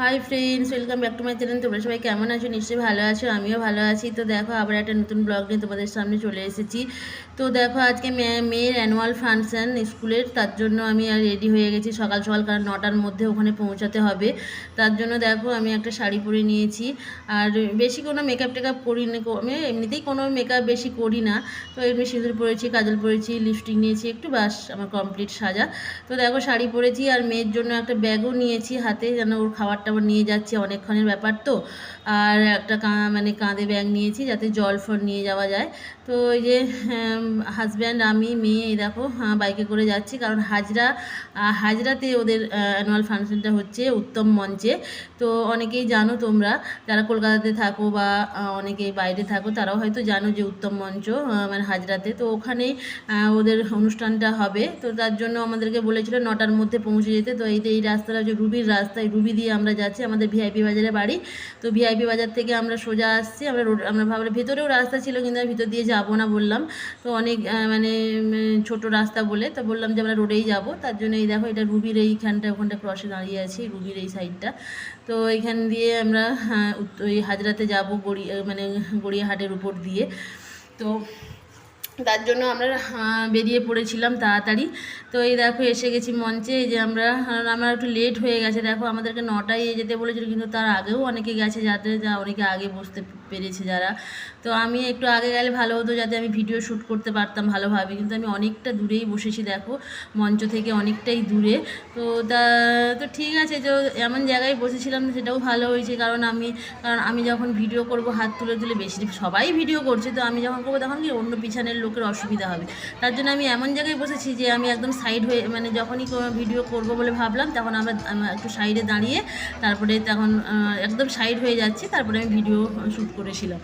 Hi friends welcome back to my channel তোমরা সবাই কেমন আছো? নিশ্চয়ই ভালো আছো, আমিও ভালো আছি। তো দেখো, আবার একটা নতুন ব্লগ নিয়ে তোমাদের সামনে চলে এসেছি। তো দেখো আজকে মেয়ের অ্যানুয়াল ফাংশান স্কুলের, তার জন্য আমি আর রেডি হয়ে গেছি সকাল সকাল, কারণ নটার মধ্যে ওখানে পৌঁছাতে হবে। তার জন্য দেখো আমি একটা শাড়ি পরে নিয়েছি। আর বেশি কোনো মেকআপ টেকআপ করি না আমি এমনিতেই কোনো মেকআপ বেশি করি না। তো এমনি সিঁদুর পরেছি, কাজল পরেছি লিপস্টিক নিয়েছি, একটু বাস আমার কমপ্লিট সাজা। তো দেখো শাড়ি পরেছি, আর মেয়ের জন্য একটা ব্যাগও নিয়েছি হাতে, যেন ওর খাবার টাবার নিয়ে যাচ্ছে অনেকক্ষণের ব্যাপার তো। আর একটা মানে কাঁধে ব্যাগ নিয়েছি, যাতে জল ফল নিয়ে যাওয়া যায়। তো ওই যে হাজব্যান্ড আমি, মেয়ে, এই দেখো বাইকে করে যাচ্ছি। কারণ হাজরা হাজরাতে ওদের অ্যানুয়াল ফাংশনটা হচ্ছে উত্তম মঞ্চে। তো অনেকেই জানো তোমরা, যারা কলকাতাতে থাকো বা অনেকেই বাইরে থাকো, তারাও হয়তো জানো যে উত্তম মঞ্চ মানে হাজরাতে। তো ওখানেই ওদের অনুষ্ঠানটা হবে। তো তার জন্য আমাদেরকে বলেছিল নটার মধ্যে পৌঁছে যেতে। তো এই যে, এই রাস্তাটা হচ্ছে রুবির রাস্তা। রুবি দিয়ে আমরা যাচ্ছি আমাদের ভিআইপি বাজারে বাড়ি। তো ভিআইপি বাজার থেকে আমরা সোজা আসছি। আমরা রোড, আমরা ভাবলাম ভেতরেও রাস্তা ছিল, কিন্তু আমি ভিতর দিয়ে যাব না বললাম। তো অনেক মানে ছোট রাস্তা বলে, তো বললাম যে আমরা রোডেই যাব। তার জন্য এই দেখো, এটা রুবির এইখানটা, ওখানটা ক্রসে দাঁড়িয়ে আছি, রুবির এই সাইডটা তো এইখান দিয়ে আমরা ওই হাজরাতে যাব গড়ি মানে গড়িয়াহাটের উপর দিয়ে। তো তার জন্য আমরা বেরিয়ে পড়েছিলাম তাড়াতাড়ি। তো এই দেখো, এসে গেছি মঞ্চে। যে আমরা আমার একটু লেট হয়ে গেছে। দেখো, আমাদেরকে নটায় যেতে বলেছিল, কিন্তু তার আগেও অনেকে গেছে যাতে, যা অনেকে আগে বসতে পেরেছে যারা। তো আমি একটু আগে গেলে ভালো হতো যাতে আমি ভিডিও শ্যুট করতে পারতাম ভালোভাবে, কিন্তু আমি অনেকটা দূরেই বসেছি দেখো, মঞ্চ থেকে অনেকটাই দূরে। তো তা, তো ঠিক আছে, তো এমন জায়গায় বসেছিলাম সেটাও ভালো হয়েছে, কারণ আমি কারণ আমি যখন ভিডিও করব, হাত তুলে তুলে বেশি, সবাই ভিডিও করছে, তো আমি যখন করব তখন কি অন্য পিছনের লোকের অসুবিধা হবে। তার জন্য আমি এমন জায়গায় বসেছি যে আমি একদম সাইড হয়ে মানে যখনই ভিডিও করব বলে ভাবলাম, তখন আমরা একটু সাইডে দাঁড়িয়ে, তারপরে তখন একদম সাইড হয়ে যাচ্ছি, তারপরে আমি ভিডিও শ্যুট করেছিলাম।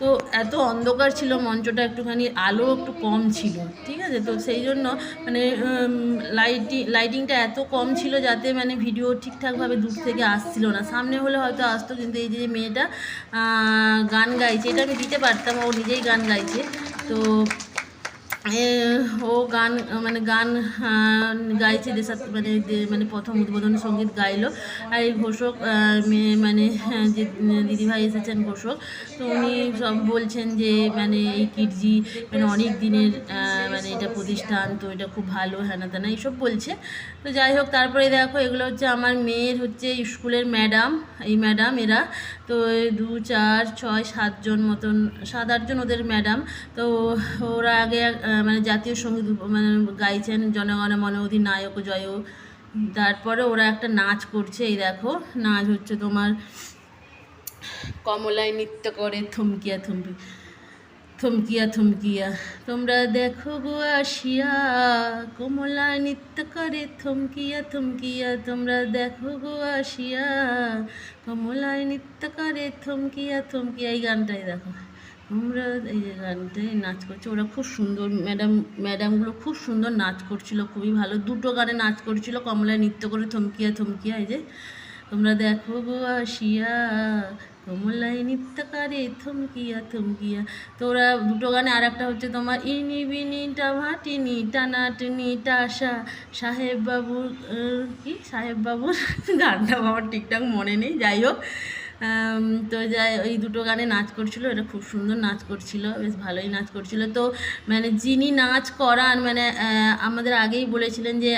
তো এত অন্ধকার ছিল মঞ্চটা একটুখানি, আলো একটু কম ছিল, ঠিক আছে? তো সেই জন্য মানে লাইটিং লাইটিংটা এত কম ছিল যাতে মানে ভিডিও ঠিকঠাকভাবে দূর থেকে আসছিল না। সামনে হলে হয়তো আসতো, কিন্তু এই যে মেয়েটা গান গাইছে, এটা আমি দিতে পারতাম, ও নিজেই গান গাইছে। তো ও গান মানে গান গাইছে দেশাত মানে মানে প্রথম উদ্বোধনী সংগীত গাইলো। আর এই ঘোষক মানে হ্যাঁ, যে দিদিভাই এসেছেন ঘোষক তো উনি সব বলছেন যে মানে এই কিডজি মানে অনেক দিনের মানে এটা প্রতিষ্ঠান তো এটা খুব ভালো হ্যানা তেনা এইসব বলছে। তো যাই হোক তারপরে দেখো এগুলো হচ্ছে আমার মেয়ের হচ্ছে স্কুলের ম্যাডাম এই ম্যাডাম এরা তো দু চার ছয় সাতজন মতন সাত আটজন ওদের ম্যাডাম তো ওরা আগে মানে জাতীয় সংগীত মানে গাইছেন জনগণ মন অধিনায়ক জয় তারপরে ওরা একটা নাচ করছে, এই দেখো, নাচ হচ্ছে তোমার কমলায় নৃত্য করে থমকিয়া থমকি, থমকিয়া থমকিয়া। তোমরা দেখো গো আসিয়া কমলা নৃত্য করে থমকিয়া থমকিয়া। তোমরা দেখো গো আসিয়া, কমলায় নৃত্য করে থমকিয়া থমকিয়া। এই গানটাই দেখো। তোমরা এই যে নাচ করছি। ওরা খুব সুন্দর ম্যাডাম, ম্যাডামগুলো খুব সুন্দর নাচ করছিল, খুবই ভালো। দুটো গানে নাচ করছিল, কমলায় নৃত্য করে থমকিয়া থমকিয়া, এই যে। তোমরা দেখো গো আসিয়া, কমলায় নৃত্যকারে থমকিয়া থমকিয়া। তো ওরা দুটো গানে আর একটা হচ্ছে তোমার, ইনি বিনি টামাটিনি টানাটনি টাসা সাহেব বাবুর কি? সাহেব বাবুর? গানটা আমার ঠিকঠাক মনে নেই, যাই হোক। তো যাই ওই দুটো গানে নাচ করছিল, এটা খুব সুন্দর নাচ করছিল, বেশ ভালোই নাচ করছিল। তো মানে যিনি নাচ করান মানে আমাদের আগেই বলেছিলেন যে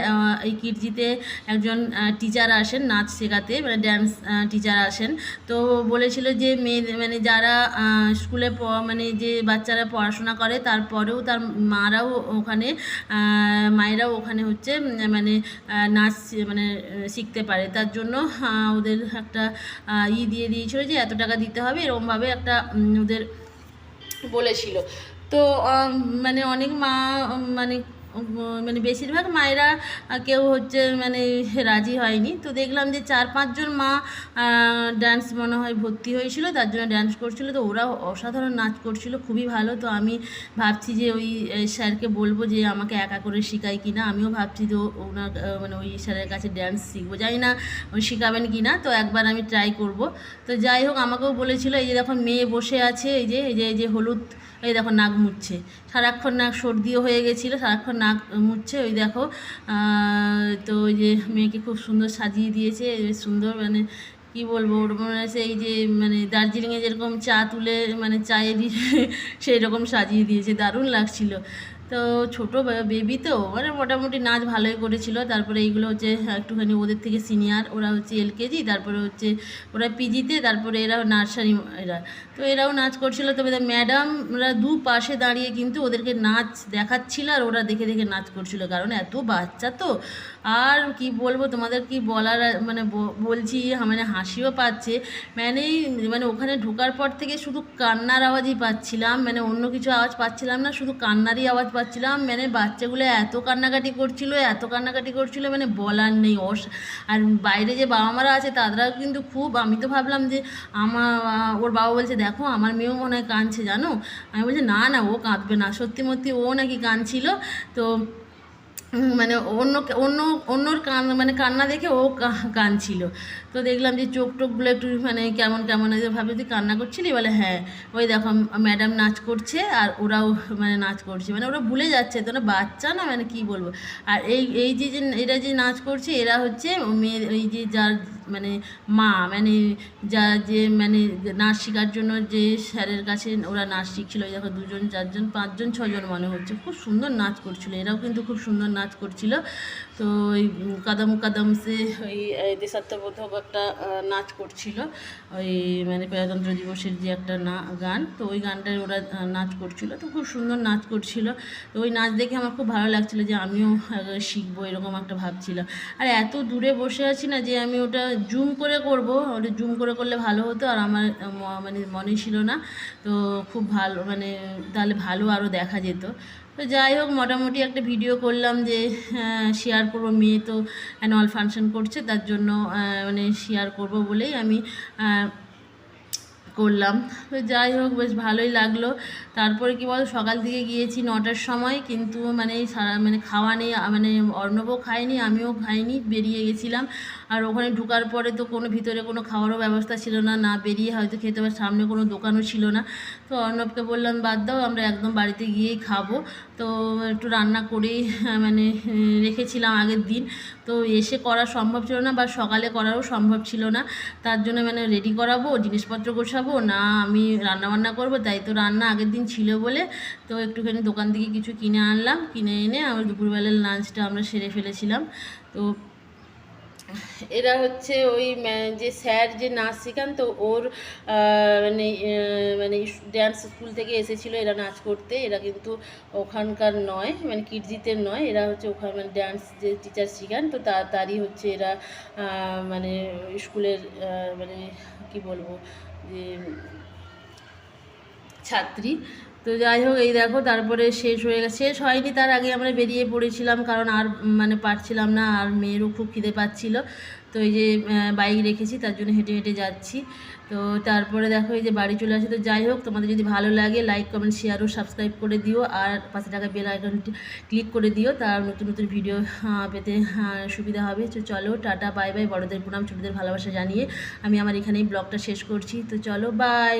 এই কিরজিতে একজন টিচার আসেন নাচ শেখাতে মানে ড্যান্স টিচার আসেন। তো বলেছিল যে, মেয়ে মানে যারা স্কুলে মানে যে বাচ্চারা পড়াশোনা করে, তারপরেও তার মারাও ওখানে মায়েরাও ওখানে হচ্ছে মানে নাচ মানে শিখতে পারে। তার জন্য ওদের একটা ই দিয়ে দিয়েছিল যে এত টাকা দিতে হবে, এরকমভাবে একটা ওদের বলেছিল। তো মানে অনেক মা মানে মানে বেশিরভাগ মায়েরা কেউ হচ্ছে মানে রাজি হয়নি। তো দেখলাম যে চার পাঁচজন মা ডান্স মনে হয় ভর্তি হয়েছিল, তার জন্য ডান্স করছিল। তো ওরা অসাধারণ নাচ করছিল, খুবই ভালো। তো আমি ভাবছি যে ওই স্যারকে বলব যে আমাকে একা করে শেখায় কি না আমিও ভাবছি যে ওনার মানে ওই স্যারের কাছে ডান্স শিখব। জানি না উনি শেখাবেন কি না তো একবার আমি ট্রাই করব। তো যাই হোক, আমাকেও বলেছিল, এই যে দেখো মেয়ে বসে আছে, এই যে এই যে এই যে হলুদ, এই দেখো নাক মুছছে সারাক্ষণ নাক সর্দিও হয়ে গেছিল, সারাক্ষণ নাক মুছছে ওই দেখো। তো ওই যে মেয়েকে খুব সুন্দর সাজিয়ে দিয়েছে সুন্দর মানে কি বলব, ওর মনে হয়েছে এই যে মানে দার্জিলিংয়ে যেরকম চা তুলে মানে চায়ে দিয়ে সেই রকম সাজিয়ে দিয়েছে, দারুণ লাগছিল। তো ছোটো বেবি তো মানে মোটামুটি নাচ ভালোই করেছিল। তারপরে এইগুলো হচ্ছে, একটুখানি ওদের থেকে সিনিয়র ওরা হচ্ছে এলকেজি তারপরে হচ্ছে ওরা পিজিতে তারপরে এরা নার্সারি, এরা, তো এরাও নাচ করছিল। তবে ম্যাডামরা দু পাশে দাঁড়িয়ে কিন্তু ওদেরকে নাচ দেখাচ্ছিল আর ওরা দেখে দেখে নাচ করছিল। কারণ এত বাচ্চা তো, আর কি বলব তোমাদের কি বলার মানে বলছি মানে হাসিও পাচ্ছে। মানে মানে ওখানে ঢোকার পর থেকে শুধু কান্নার আওয়াজই পাচ্ছিলাম মানে অন্য কিছু আওয়াজ পাচ্ছিলাম না, শুধু কান্নারই আওয়াজ পাচ্ছিলাম মানে বাচ্চাগুলো এত কান্নাকাটি করছিল, এত কান্নাকাটি করছিল মানে বলার নেই, অস, আর বাইরে যে বাবা মারা আছে, তারাও কিন্তু খুব, আমি তো ভাবলাম যে আমার ওর বাবা বলছে, দেখো, আমার মেয়েও মনে হয় কাঁদছে, জানো? আমি বলছি, না না, ও কাঁদবে না। সত্যি মত্যি ও নাকি কাঁদছিল, তো মানে অন্য অন্য, অন্যর কান মানে কান্না দেখে ও কাঁদছিল। তো দেখলাম যে চোখ টোকগুলো একটু মানে কেমন কেমন ভাবে তুই কান্না করছিলি, বলে হ্যাঁ। ওই দেখো ম্যাডাম নাচ করছে আর ওরাও মানে নাচ করছে। মানে ওরা ভুলে যাচ্ছে তো বাচ্চা না মানে কি বলব? আর এই এই যে যে, এরা যে নাচ করছে, এরা হচ্ছে মেয়ে এই যে যার মানে মা মানে যা যে মানে নাচ শেখার জন্য যে স্যারের কাছে ওরা নাচ শিখছিল, ওই দেখো দুজন, চারজন, পাঁচজন, ছজন মনে হচ্ছে। খুব সুন্দর নাচ করছিল, এরাও কিন্তু খুব সুন্দর নাচ করছিল। তো ওই কদম কদম সে ওই দেশাত্মবোধক একটা নাচ করছিল। ওই মানে প্রজাতন্ত্র দিবসের যে একটা না, গান, তো ওই গানটায় ওরা নাচ করছিল। তো খুব সুন্দর নাচ করছিল। তো ওই নাচ দেখে আমার খুব ভালো লাগছিল যে আমিও শিখব, এরকম একটা ভাবছিলাম আর এত দূরে বসে আছি না যে আমি ওটা জুম করে করব। ওটা জুম করে করলে ভালো হতো আর আমার মানে মনে ছিল না। তো খুব ভালো মানে তাহলে ভালো আরও দেখা যেত। তো যাই হোক, মোটামুটি একটা ভিডিও করলাম যে শেয়ার করব, মেয়ে তো অ্যানুয়াল ফাংশন করছে, তার জন্য মানে শেয়ার করব বলেই আমি করলাম। তো যাই হোক, বেশ ভালোই লাগল। তারপরে কি বল সকাল থেকে গিয়েছি নটার সময়, কিন্তু মানে সারা মানে খাওয়া নেই মানে অর্ণবও খায়নি, আমিও খাইনি, বেরিয়ে গেছিলাম। আর ওখানে ঢোকার পরে তো কোনো ভিতরে কোনো খাওয়ারও ব্যবস্থা ছিল না না বেরিয়ে হয়তো খেতে পার, সামনে কোনো দোকানও ছিল না। তো অর্ণবকে বললাম, বাদ দাও, আমরা একদম বাড়িতে গিয়েই খাব। তো একটু রান্না করেই মানে রেখেছিলাম আগের দিন। তো এসে করা সম্ভব ছিল না বা সকালে করারও সম্ভব ছিল না। তার জন্য মানে রেডি করাবো, জিনিসপত্র গোছাবো, না আমি রান্না বান্না করব, তাই তো রান্না আগের দিন ছিল বলে। তো একটুখানি দোকান থেকে কিছু কিনে আনলাম, কিনে এনে আমার দুপুরবেলার লাঞ্চটা আমরা সেরে ফেলেছিলাম। তো এরা হচ্ছে ওই যে স্যার, যে নাচ শেখান তো ওর মানে মানে ড্যান্স স্কুল থেকে এসেছিল এরা নাচ করতে। এরা কিন্তু ওখানকার নয় মানে কিডজিতের নয়। এরা হচ্ছে ওখান মানে ড্যান্স যে টিচার শেখান, তো তা, তারই হচ্ছে এরা মানে স্কুলের মানে কি বলব, যে, ছাত্রী। তো যাই হোক, এই দেখো, তারপরে শেষ হয়ে গেছে। শেষ হয়নি, তার আগে আমরা বেরিয়ে পড়েছিলাম, কারণ আর মানে পারছিলাম না, আর মেয়েরও খুব খিদে পাচ্ছিলো। তো এই যে বাইক রেখেছি, তার জন্য হেঁটে হেঁটে যাচ্ছি। তো তারপরে দেখো, এই যে বাড়ি চলে আসে। তো যাই হোক, তোমাদের যদি ভালো লাগে লাইক কমেন্ট শেয়ার ও সাবস্ক্রাইব করে দিও, আর পাশে টাকা বেল আইকনটি ক্লিক করে দিও, তার নতুন নতুন ভিডিও পেতে সুবিধা হবে। তো চলো, টাটা বাই বাই বড়দের প্রণাম, ছোটদের ভালোবাসা জানিয়ে আমি আমার এখানেই ব্লগটা শেষ করছি। তো চলো বাই